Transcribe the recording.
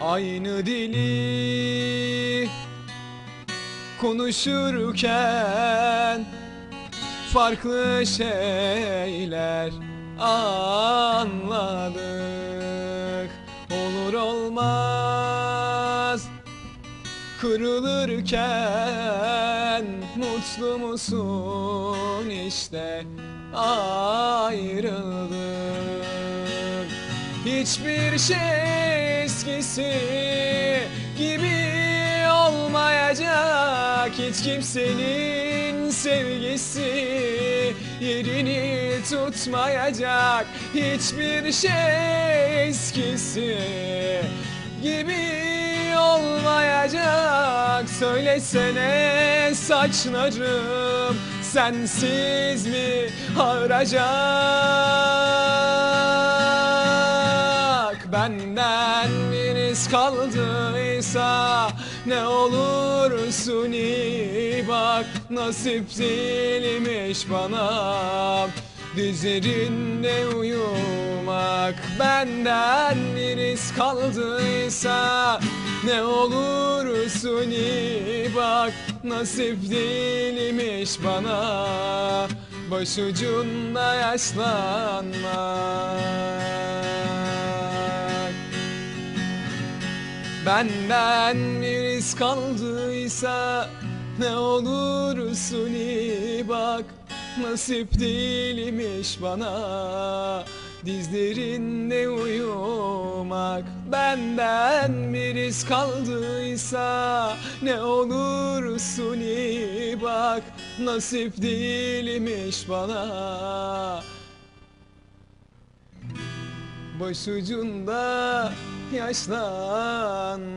Aynı dili konuşurken farklı şeyler anladık. Olur olmaz kırılırken mutlu musun? İşte ayrıldık Hiçbir şey eskisi gibi olmayacak. Hiç kimsenin sevgisi yerini tutmayacak. Hiçbir şey eskisi gibi olmayacak. Söylesene saçlarım sensiz mi ağracak Benden bir iz kaldıysa ne olursun iyi bak Nasip değilmiş bana. Dizlerinde uyumak Benden bir iz kaldıysa Ne olursun iyi bak Nasip değilmiş bana. Başucunda yaşlanmak Benden bir iz kaldıysa Ne olursun iyi bak. Nasip değilmiş bana Dizlerinde uyumak. Benden bir iz kaldıysa Ne olursun iyi bak. Nasip değilmiş bana. Başucunda yaşlanmaz.